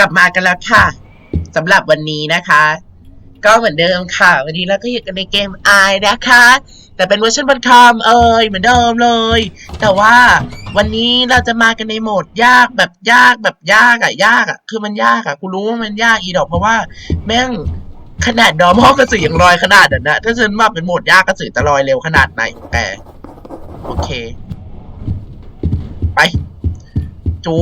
ลับมากันแล้วค่ะสำหรับวันนี้นะคะ ก็เหมือนเดิมค่ะ วันนี้เราก็อยู่กันในเกมไอนะคะ แต่เป็นเวอร์ชันบนคอมเอยเหมือนเดิมเลย แต่ว่าวันนี้เราจะมากันในโหมดยากแบบยากแบบยากอะยากอะคือมันยากอะกูรู้ว่ามันยากอีดอกเพราะว่าแม่งขนาดดอมอกระสือยังลอยขนาดนั้นนะถ้าฉันมาเป็นโหมดยากกระสือจะลอยเร็วขนาดไหนแกโอเค ไป จุ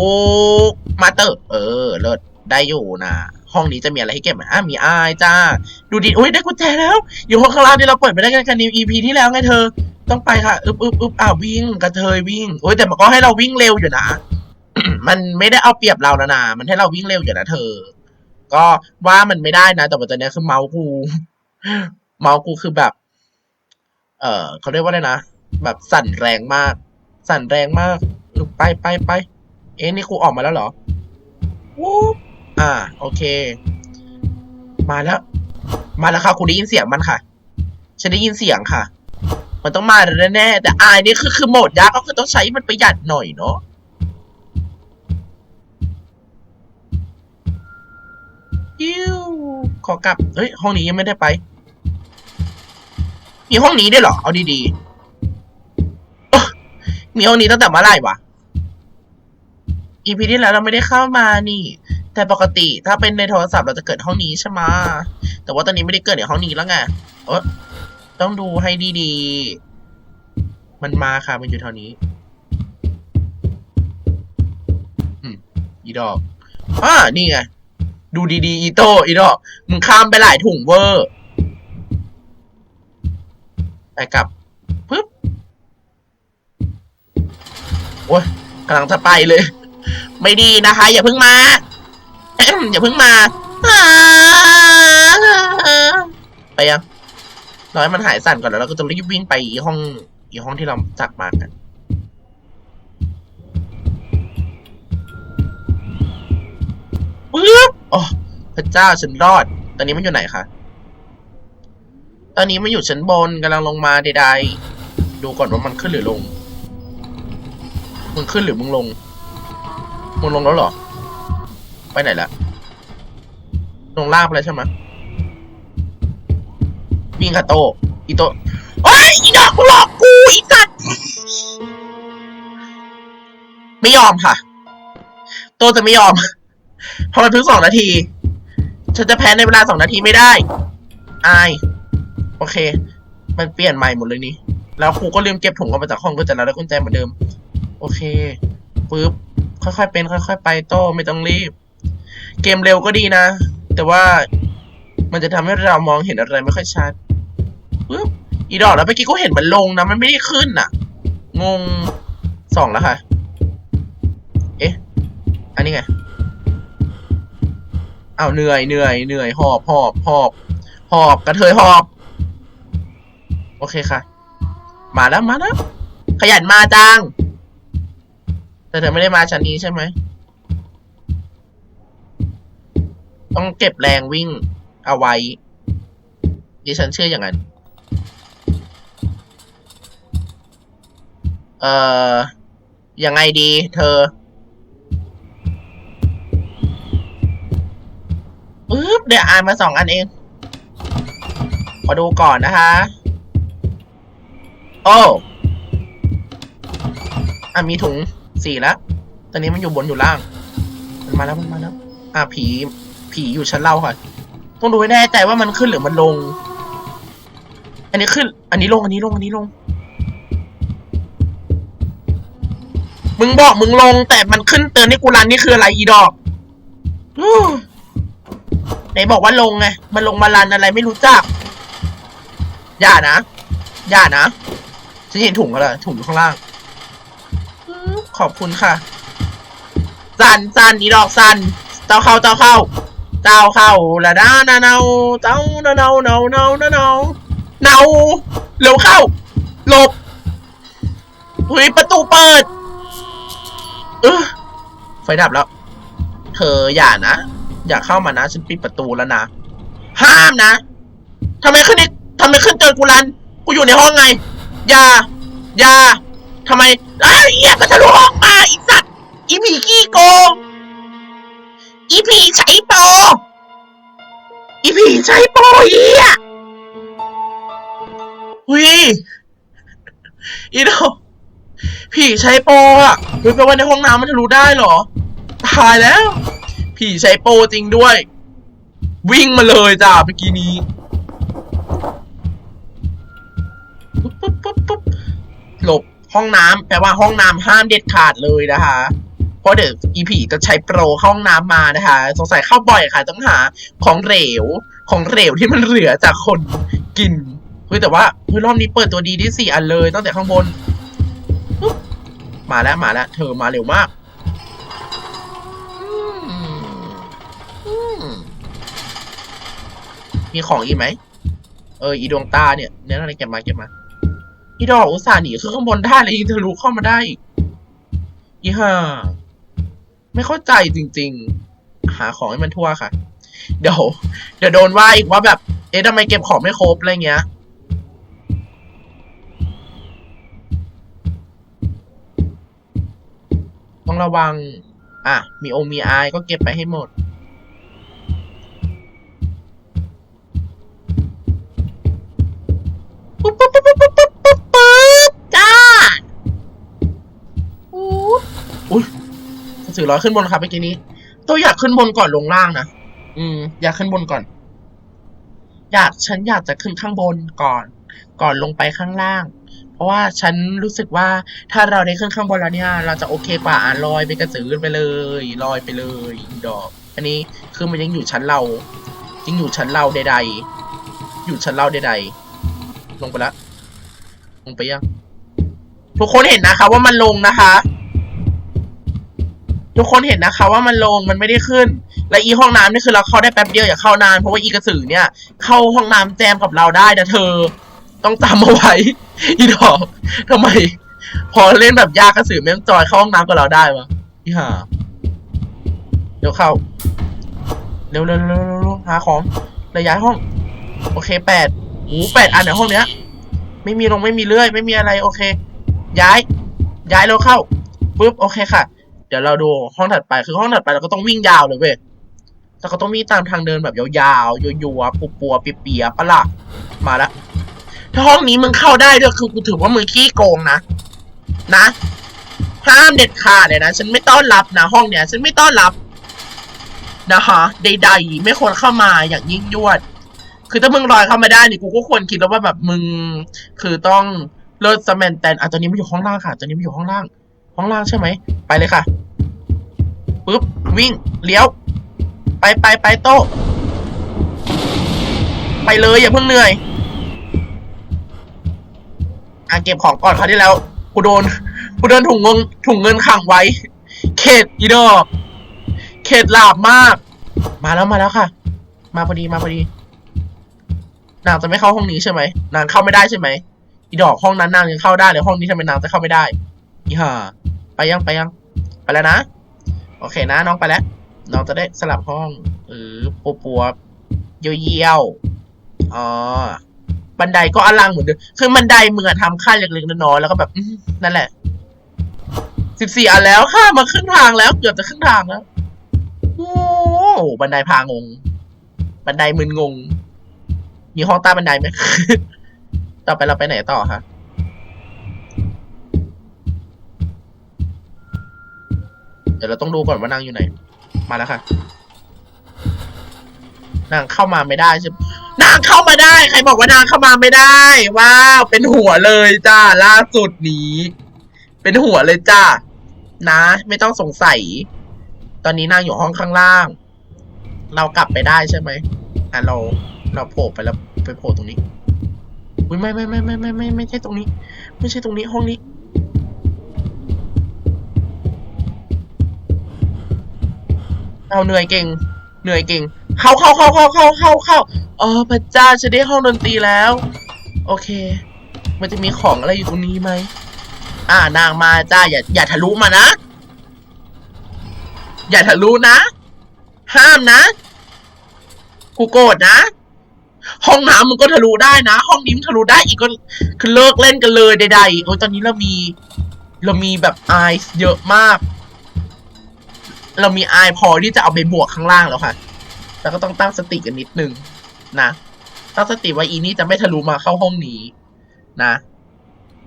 กมาเตอร์ เออ เลิศได้อยู่นะห้องนี้จะมีอะไรให้เก็บไหมอะมีอายจ้า ดูดิอุ้ยได้กุญแจแล้ว อยู่ห้องข้างล่างที่เราเปิดไปได้กันกันใน EP ที่แล้วไงเธอ ต้องไปค่ะอึบอึบอึบอ่าวิ่งกระเทยวิ่งโอ้ยแต่มันก็ให้เราวิ่งเร็วอยู่นะ มันไม่ได้เอาเปรียบเรานะนะมันให้เราวิ่งเร็วอยู่นะเธอ ก็ว่ามันไม่ได้นะ แต่ว่าตอนนี้คือเมาส์กู เมาส์กูคือแบบ เออเขาเรียกว่าอะไรนะแบบสั่นแรงมาก สั่นแรงมากไปไปไป เอ๊ะนี่ครูออกมาแล้วเหรอวูบอ่า โอเค มาแล้ว มาแล้วค่ะครูได้ยินเสียงมันค่ะ ฉันได้ยินเสียงค่ะ มันต้องมาแน่ๆแต่อายนี่คือคือโหมดยากก็คือต้องใช้มันประหยัดหน่อยเนาะยิ้วขอกลับ เฮ้ย ห้องนี้ยังไม่ได้ไป มีห้องนี้ด้วยเหรอ เอาดีๆเอ้อมีห้องนี้ตั้งแต่เมื่อไหร่วะ อีพีที่แล้วเราไม่ได้เข้ามานี่ แต่ปกติถ้าเป็นในโทรศัพท์เราจะเกิดห้องนี้ใช่ไหมแต่ว่าตอนนี้ไม่ได้เกิดในห้องนี้แล้วไงเออต้องดูให้ดีๆ มันมาค่ะมันอยู่แถวนี้อืมอีดอกอ่านี่ไงดูดีๆอีโตอีดอกมึงข้ามไปหลายถุงเวอร์ไปกลับปึ๊บโอ้ยกำลังจะไปเลย ไม่ดีนะคะ อย่าเพิ่งมาอย่าเพิ่งมาไปยังรอให้มันหายสั่นก่อนแล้วเราก็จะรีบวิ่งไปอีห้องอีห้องที่เราจักมากันปึ๊บโอ้พระเจ้าฉันรอด ตอนนี้มันอยู่ไหนคะ ตอนนี้มันอยู่ชั้นบนกำลังลงมาใดๆดูก่อนว่ามันขึ้นหรือลง มึงขึ้นหรือมึงลง มึงลงแล้วเหรอ ไปไหนละลงลาบไปแล้วใช่ไหมวิ่งค่ะโต อีโตโอ้ยอีดอกหลอกกูอีสัตว์ไม่ยอมค่ะ โตจะไม่ยอมเพราะมันเพิ่งสองนาที ฉันจะแพ้ในเวลาสองนาทีไม่ได้ อาย โอเค มันเปลี่ยนใหม่หมดเลยนี่ แล้วครูก็ลืมเก็บถุงออกมาจากห้องก็จะแล้วได้กุญแจเหมือนเดิม โอเคปึ๊บ ค่อยๆเป็น ค่อยๆไปโต้ไม่ต้องรีบ เกมเร็วก็ดีนะ แต่ว่ามันจะทำให้เรามองเห็นอะไรไม่ค่อยชัดปึ๊บอีดอกแล้วเมื่อกี้ก็เห็นมันลงนะ มันไม่ได้ขึ้นน่ะ งงสองแล้วค่ะ เอ๊ะ อันนี้ไงอ้าวเหนื่อยเหนื่อยเหนื่อยหอบหอบหอบหอบกระเทยหอบ โอเคค่ะ มาแล้วมาแล้วขยันมาจัง แต่เธอไม่ได้มาชั้นนี้ใช่ไหม ต้องเก็บแรงวิ่งเอาไว้ ดิฉันเชื่ออย่างนั้น เอ่อ ยังไงดีเธอปึ๊บเดี๋ยวอ่านมาสองอันเอง ขอดูก่อนนะคะ โอ้อะมีถุง สี่แล้วตอนนี้มันอยู่บนอยู่ล่าง มันมาแล้วมันมาแล้ว อะผี ผีอยู่ชั้นเล่าค่ะ ต้องดูให้แน่ใจว่ามันขึ้นหรือมันลง อันนี้ขึ้น อันนี้ลง อันนี้ลง อันนี้ลง มึงบอกมึงลง แต่มันขึ้นเตือนให้กูรันนี่คืออะไรอีดอกไหนบอกว่าลงไง มันลงมารันอะไรไม่รู้จัก อย่านะ อย่านะฉันเห็นถุงแล้วถุงอยู่ข้างล่าง ขอบคุณค่ะสันสันอีดอกสันเจ้าเข้าเจ้าเข้าเจ้าเข้าละด้านาเนาเจ้านาเนาเนาเนาเนาเนาเนาเร็วเข้าหลบหุยประตูเปิดเออไฟดับแล้ว เธออย่านะ อย่าเข้ามานะฉันปิดประตูแล้วนะห้ามนะทำไมขึ้นนี่ทำไมขึ้นเจอกูรันกูอยู่ในห้องไงอย่าอย่า ทำไมไอ้เหี้ยก็ทะลุออกมาอีสัตว์อีผีขี้โกงอีผีใช้โปรอีผีใช้โปรอีอะหุยอีโดผีใช้โปรอะเฮ้ยแปลว่าในห้องน้ำมันทะลุได้เหรอ ตายแล้ว ผีใช้โปรจริงด้วย วิ่งมาเลยจ้าเมื่อกี้นี้ ห้องน้ำแปลว่าห้องน้ำห้ามเด็ดขาดเลยนะคะ เพราะเดี๋ยวอีผีจะใช้โปรเข้าห้องน้ำมานะคะ สงสัยเข้าบ่อยค่ะ ต้องหาของเหลวของเหลวที่มันเหลือจากคนกินเฮ้ยแต่ว่าเฮ้ยรอบนี้เปิดตัวดีที่สี่อันเลยตั้งแต่ข้างบน มาแล้วมาแล้ว เธอมาเร็วมากมีของอีกไหม เออ อีดวงตาเนี่ยเนี่ยอะไรเก็บมาเก็บมา อีดอกอุตส่าห์หนีขึ้นข้างบนได้เลยยังทะลุเข้ามาได้อีกอีห่าไม่เข้าใจจริง ๆ หาของให้มันทั่วค่ะ เดี๋ยวเดี๋ยวโดนว่าอีกว่าแบบ เอ๊ะทำไมเก็บของไม่ครบอะไรเงี้ยต้องระวัง อะ มีโอมีไอายก็เก็บไปให้หมด ปุ๊บปุ๊บปุ๊บปุ๊บ อุ้ยกระสือร้อยขึ้นบนครับเมื่อกี้นี้ ตัวอยากขึ้นบนก่อนลงล่างนะอืม อยากขึ้นบนก่อน อยากฉันอยากจะขึ้นข้างบนก่อน ก่อนลงไปข้างล่าง เพราะว่าฉันรู้สึกว่าถ้าเราได้ขึ้นข้างบนแล้วเนี่ย เราจะโอเคกว่าอะลอยไปกระสือขึ้นไปเลยลอยไปเลยดอก อันนี้คือมันยังอยู่ชั้นเรายังอยู่ชั้นเราใดๆอยู่ชั้นเราใดๆลงไปแล้วลงไปยังทุกคนเห็นนะคะว่ามันลงนะคะ ทุกคนเห็นนะคะว่ามันลงมันไม่ได้ขึ้น และอีห้องน้ำนี่คือเราเข้าได้แป๊บเดียวอย่าเข้านานเพราะว่าอีกระสือเนี่ย เข้าห้องน้ำแจมกับเราได้นะเธอ ต้องจำเอาไว้ อีดอกทำไม พอเล่นแบบยากกระสือแม่งจอยเข้าห้องน้ำกับเราได้วะอีห่าเดี๋ยวเข้าเร็วเร็วเร็วเร็วเร็วหาของเลยย้ายห้อง โอเคแปดโอ้แปดอันในห้องเนี้ย ไม่มีลงไม่มีเลื่อย ไม่มีอะไรโอเค ย้าย ย้ายแล้วเข้าปุ๊บโอเคค่ะ เดี๋ยวเราดูห้องถัดไปคือห้องถัดไปเราก็ต้องวิ่งยาวเลยเว้ยแต่ก็ต้องวิ่งตามทางเดินแบบยาวๆยัวๆปัวปัวๆเปียๆปะล่ะมาแล้วถ้าห้องนี้มึงเข้าได้ด้วยคือกูถือว่ามึงขี้โกงนะนะห้ามเด็ดขาดเลยนะฉันไม่ต้อนรับนะห้องเนี้ยฉันไม่ต้อนรับนะคะใดๆไม่ควรเข้ามาอย่างยิ่งยวด คือถ้ามึงลอยเข้ามาได้นี่กูก็ควรคิดแล้วว่าแบบมึง คือต้องเลิศสแมนแตนอะตอนนี้ไมันอยู่ห้องล่างค่ะตอนนี้ไมันอยู่ห้องล่าง ห้องล่างใช่ไหม ไปเลยค่ะปุ๊บ วิ่ง เลี้ยว ไปไปไปโต้ไปเลยอย่าเพิ่งเหนื่อย อะเก็บของก่อนคราวที่แล้วกูโดนกูโดนถุงเงินถุงเงินขังไว้ เขตอีดอก เขตหลาบมาก มาแล้วมาแล้วค่ะ มาพอดีมาพอดี นางจะไม่เข้าห้องนี้ใช่ไหมนางเข้าไม่ได้ใช่ไหมอีดอกห้องนั้นนางยังเข้าได้เลยห้องนี้ทำไมนางจะเข้าไม่ได้อีห่า ไปยังไปยัง ไปแล้วนะ โอเคนะน้องไปแล้ว น้องจะได้สลับห้องเออปัวปัวๆเยี่ยวๆอ๋อบันไดก็อลังเหมือนเดิมคือบันไดมึงอะทำค่าเล็กๆน้อยๆแล้วก็แบบนั่นแหละสิบสี่อันแล้วค่ะมาครึ่งทางแล้วเกือบจะครึ่งทางแล้วโอ้โหบันไดพางง บันไดมึนงง มีห้องใต้บันไดไหมต่อไปเราไปไหนต่อคะ เดี๋ยวเราต้องดูก่อนว่านางอยู่ไหน มาแล้วค่ะ นางเข้ามาไม่ได้ใช่ไหมนางเข้ามาได้ ใครบอกว่านางเข้ามาไม่ได้ ว้าว เป็นหัวเลยจ้า ล่าสุดนี้ เป็นหัวเลยจ้า นะ ไม่ต้องสงสัย ตอนนี้นางอยู่ห้องข้างล่าง เรากลับไปได้ใช่ไหมอะเรา เราโผล่ไปแล้วไปโผล่ตรงนี้อุ้ยไม่ไม่ไม่ไม่ไม่ไม่ไม่ใช่ตรงนี้ ไม่ใช่ตรงนี้ห้องนี้ เอาเหนื่อยเก่ง เหนื่อยเก่ง เข้าเข้าเข้าเข้าเข้าเข้าเข้าอ๋อพระเจ้าฉันได้ห้องดนตรีแล้ว โอเค มันจะมีของอะไรอยู่ตรงนี้ไหมอ่านางมาจ้าอย่าอย่าทะลุมานะ อย่าทะลุนะ ห้ามนะ กูโกรธนะ ห้องน้ำมึงก็ทะลุได้นะ ห้องนี้มึงทะลุได้อีกก็คือเลิกเล่นกันเลยใดๆโอ้ยตอนนี้เรามี เรามีแบบไอซ์เยอะมาก เรามีอายพอที่จะเอาไปบวกข้างล่างแล้วค่ะ แล้วก็ต้องตั้งสติกันนิดนึงนะตั้งสติว่าอีนี่จะไม่ทะลุมาเข้าห้องนี้ นะ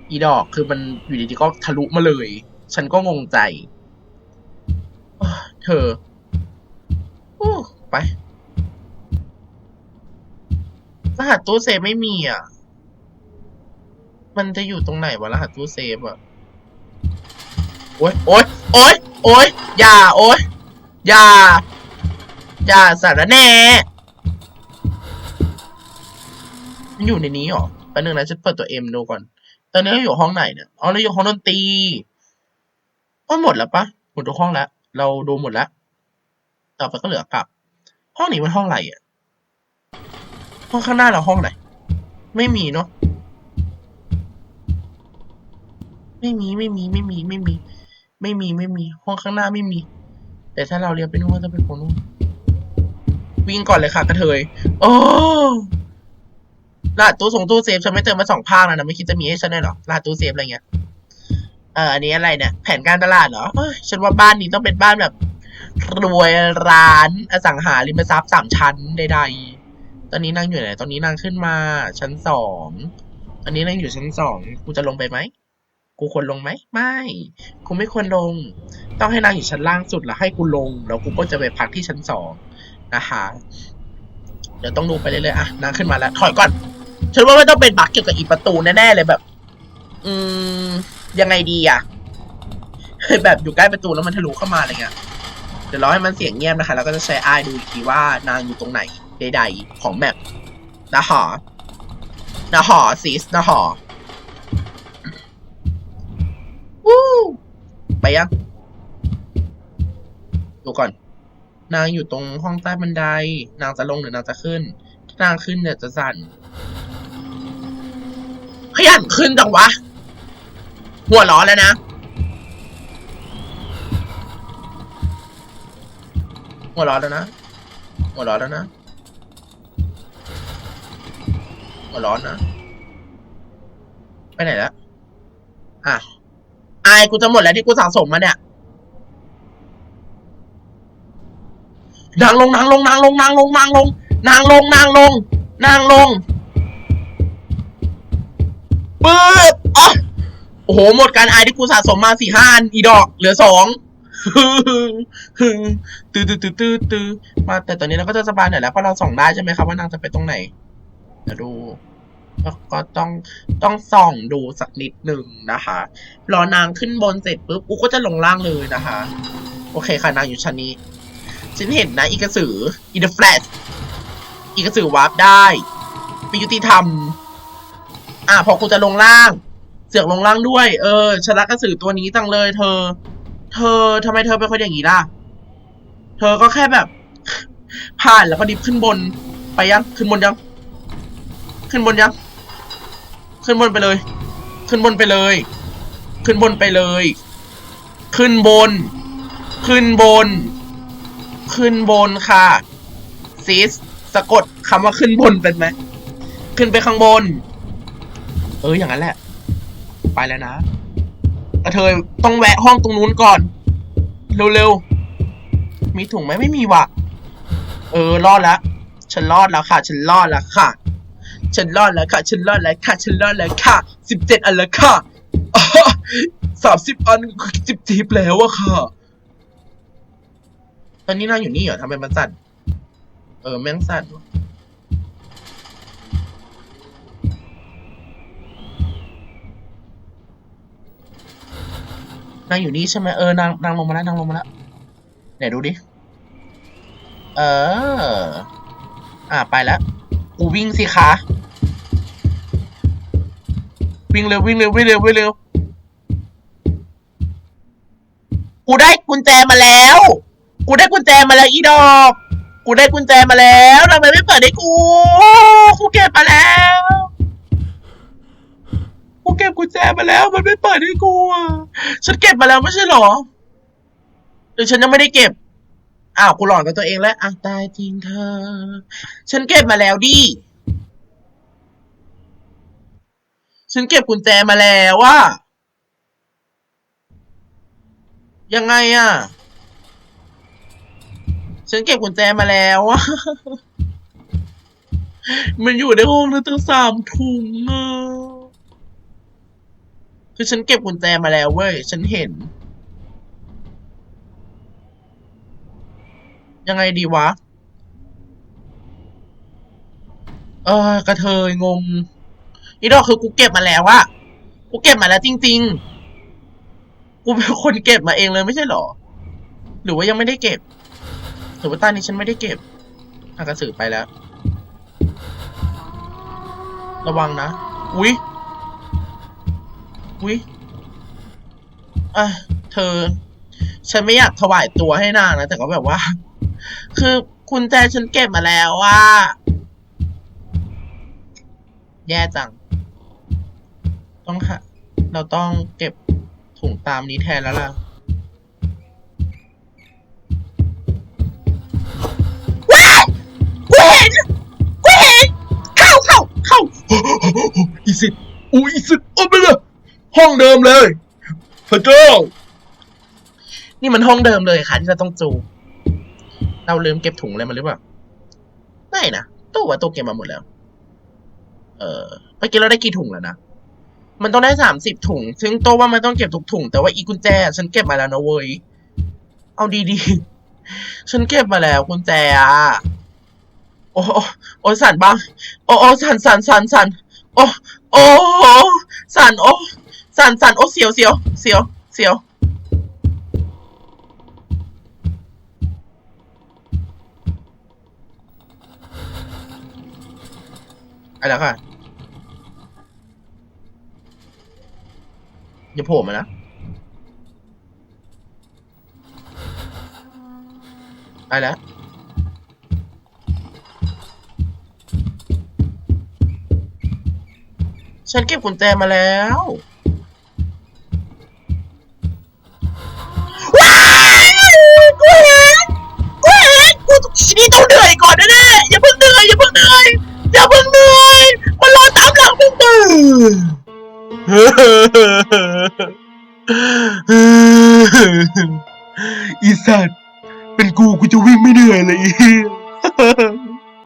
อีดอกคือมันอยู่ดีๆก็ทะลุมาเลย ฉันก็งงใจ เธออไปรหัสตู้เซฟไม่มีอะ มันจะอยู่ตรงไหนวะรหัสตู้เซฟอะ โอ๊ยโอ๊ยโอ๊ย โอ๊ย อย่า โอ๊ย อย่า อย่าสารแน่มันอยู่ในนี้เหรอแป๊บนึงนะฉันเปิดตัวเอ็มดูก่อน ตอนนี้เราอยู่ห้องไหนเนี่ย อ๋อ เราอยู่ห้องดนตรีก็หมดแล้วปะหมดทุกห้องแล้ว เราดูหมดแล้ว ต่อไปก็เหลือกลับ ห้องนี้มันห้องอะไรอะ ห้องข้างหน้าเราห้องไหน ไม่มีเนาะ ไม่มี ไม่มี ไม่มี ไม่มี ไม่มีไม่มีห้องข้างหน้าไม่มี แต่ถ้าเราเรียนไปนู่นก็จะเป็นคนนู่นวิ่งก่อนเลยค่ะกระเทย โอ้รหัสตู้ส่งตู้เซฟฉันไม่เติมมาสองภาคแล้วนะไม่คิดจะมีให้ฉันได้หรอรหัสตู้เซฟอะไรเงี้ยเอออันนี้อะไรเนี่ย แผนการตลาดเหรออฉันว่าบ้านนี้ต้องเป็นบ้านแบบ รวยร้านอสังหาริมทรัพย์สามชั้นใดๆตอนนี้นางอยู่ไหนตอนนี้นางขึ้นมาชั้นสองอันนี้นางอยู่ชั้นสองกูจะลงไปไหม กูควรลงไหมไม่ กูไม่ควรลง ต้องให้นางอยู่ชั้นล่างสุดแล้วให้กูลง แล้วกูก็จะไปพักที่ชั้นสองนะคะเดี๋ยวต้องดูไปเรื่อยๆอะนางขึ้นมาแล้วถอยก่อนฉันว่าไม่ต้องเป็นบักเกี่ยวกับอีประตูแน่ๆเลยแบบ อืม ยังไงดีอะแบบอยู่ใกล้ประตูแล้วมันทะลุเข้ามาอะไรเงี้ยเดี๋ยวราให้มันเสียงเงียบนะคะแล้วก็จะใช้อายดูอีกทีว่านางอยู่ตรงไหนใดๆของแมปนะหอนะหอซีสนะหอ วู้ไปยังดูก่อน นางอยู่ตรงห้องใต้บันได นางจะลงหรือนางจะขึ้น ถ้านางขึ้นเนี่ยจะสั่นขยันขึ้นจังวะ หัวล้อแล้วนะ หัวร้อแล้วนะ หัวร้อแล้วนะ หัวร้อนนะ ไปไหนแล้วอะายกูจะหมดแล้วที่กูสะสมมาเนี่ยนางลงนางลงนางลงนางลงนางลงนางลงนางลงนางลงปื๊ดอ๋อโอ้โห หมดการอายที่กูสะสมมาสี่ห้าอันอีดอก เหลือสองตื้อตื้อตื้อตื้อตื้อมาแต่ตอนนี้เราก็จะสบายหน่อยแล้วเพราะเราส่องได้ใช่ไหมครับว่านางจะไปตรงไหนเดี๋ยวดู ก็ต้องต้องส่องดูสักนิดหนึ่งนะคะ รอนางขึ้นบนเสร็จปุ๊บกูก็จะลงล่างเลยนะคะ โอเคค่ะนางอยู่ชั้นนี้ ฉันเห็นนะ อีกระสืออีเดอะแฟลชอีกระสือวาร์ปได้ปยุติธรรม อะพอกูจะลงล่าง เสือกลงล่างด้วย เออฉันรักระสือตัวนี้จังเลย เธอ เธอทำไมเธอเป็นคนอย่างนี้ล่ะ เธอก็แค่แบบ ผ่านแล้วก็ดิฟขึ้นบน ไปยังขึ้นบนยัง ขึ้นบนยัง ขึ้นบนไปเลย ขึ้นบนไปเลย ขึ้นบนไปเลย ขึ้นบน ขึ้นบน ขึ้นบนค่ะซิสสะกดคำว่าขึ้นบนเป็นไหม ขึ้นไปข้างบน เอออย่างนั้นแหละ ไปแล้วนะกระเทยต้องแวะห้องตรงนู้นก่อน เร็วๆ มีถุงไหมไม่มีว่ะ เออ รอดแล้ว ฉันรอดแล้วค่ะ ฉันรอดแล้วค่ะ ฉันรอดแล้วค่ะ ฉันรอดแล้วค่ะ ฉันรอดแล้วค่ะสิบเจ็ดอันแล้วค่ะสามสิบอันสิบจีบแล้วอะค่ะ ตอนนี้นางอยู่นี่เหรอทำไมมันสั่น เออ แม่งสั่นว่ะนางอยู่นี่ใช่ไหมเออนางนางลงมาแล้วนางลงมาแล้วไหนดูดิ เออ อ่าไปแล้ว กูวิ่งสิคะ วิ่งเร็ววิ่งเร็ววิ่งเร็ววิ่งเร็วกูได้กุญแจมาแล้ว กูได้กุญแจมาแล้วอีดอก กูได้กุญแจมาแล้วทำไมไม่เปิดให้กู กูเก็บมาแล้ว กูเก็บกุญแจมาแล้ว มันไม่เปิดให้กูอะ ฉันเก็บมาแล้วไม่ใช่หรอหรือฉันยังไม่ได้เก็บ อ้าว กูหลอนกับตัวเองแล้วอะตายจริงเธอ ฉันเก็บมาแล้วดิ ฉันเก็บกุญแจมาแล้วว่า ยังไงอะ ฉันเก็บกุญแจมาแล้วอะมันอยู่ในห้องนั้นตั้งสามถุงอะคือฉันเก็บกุญแจมาแล้วเว้ย ฉันเห็น ยังไงดีวะ เออกระเทยงง อีดอกคือกูเก็บมาแล้วอะกูเก็บมาแล้วจริง ๆ กูเป็นคนเก็บมาเองเลยไม่ใช่หรอ หรือว่ายังไม่ได้เก็บ หรือว่าตอนนี้ฉันไม่ได้เก็บอากระสือไปแล้ว ระวังนะ อุ๊ย อุ๊ยอะเธอ ฉันไม่อยากถวายตัวให้นางนะ แต่ก็แบบว่า คือคุณแจฉันเก็บมาแล้วว่า แย่จัง ต้องค่ะเราต้องเก็บถุงตามนี้แทนแล้วล่ะว้าวกูเห็นกูเห็นเข้าเข้าเข้าอีสิทธิ์อุ้ยอีสิทธิ์โอ้ไม่เลยห้องเดิมเลยพระเจ้านี่มันห้องเดิมเลยค่ะที่เราต้องจูงเราลืมเก็บถุงอะไรมาหรือเปล่า ไม่นะตู้ว่าตู้เก็บมาหมดแล้ว เออเมื่อกี้เราได้กี่ถุงแล้วนะ มันต้องได้สามสิบถุง ซึ่งโตว่ามันต้องเก็บทุกถุง แต่ว่าอีกุญแจ ฉันเก็บมาแล้วนะเว้ย เอาดีๆ ฉันเก็บมาแล้วกุญแจอะโอ้โอ้โอ้สั่นบ้าง โอ้โอ้สั่นสั่นสั่นสั่นโอ้โอ้สั่นโอ้สั่นสั่นโอ้เสียวเสียวเสียวเสียวไปแล้วค่ะ อย่าโผล่มานะ ไปแล้ว ฉันเก็บกุญแจมาแล้ว อีสัตว์เป็นกูกูจะวิ่งไม่เหนื่อยเลยอีเหี้ย